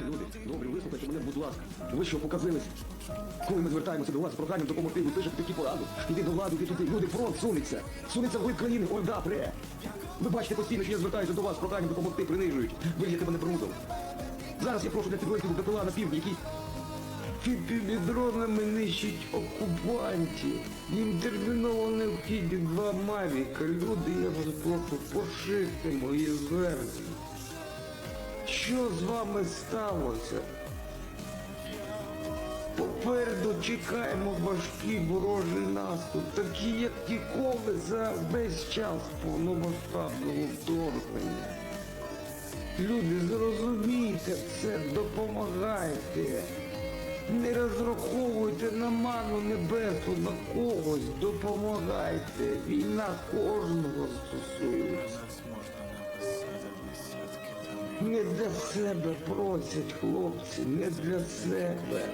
Люди, добре, вислухайте мене, будь ласка. Ви що показились? Коли ми звертаємося до вас з проханням допомогти, ви пишете такі поради. Іди до влади, іди туди. Люди, фронт сунеться. Сунеться в країни, орда пре. Ви бачите постійно, що я звертаюся до вас з проханням допомогти, принижують. Вильєте мене брудом. Зараз я прошу для підрозділу БПЛА на півдні, який Піпідронами нищить окупантів. Їм терміново необхідні два мавіка. Люди, я вас прошу, пошити мої звернення. Що з вами сталося? Попереду чекаємо важкий ворожий наступ, такі як ніколи за весь час повномасштабного вторгнення. Люди, зрозумійте все, допомагайте. Не розраховуйте на ману небесу, на когось допомагайте. Війна кожного стосується. Не для себе просять хлопці, не для себе.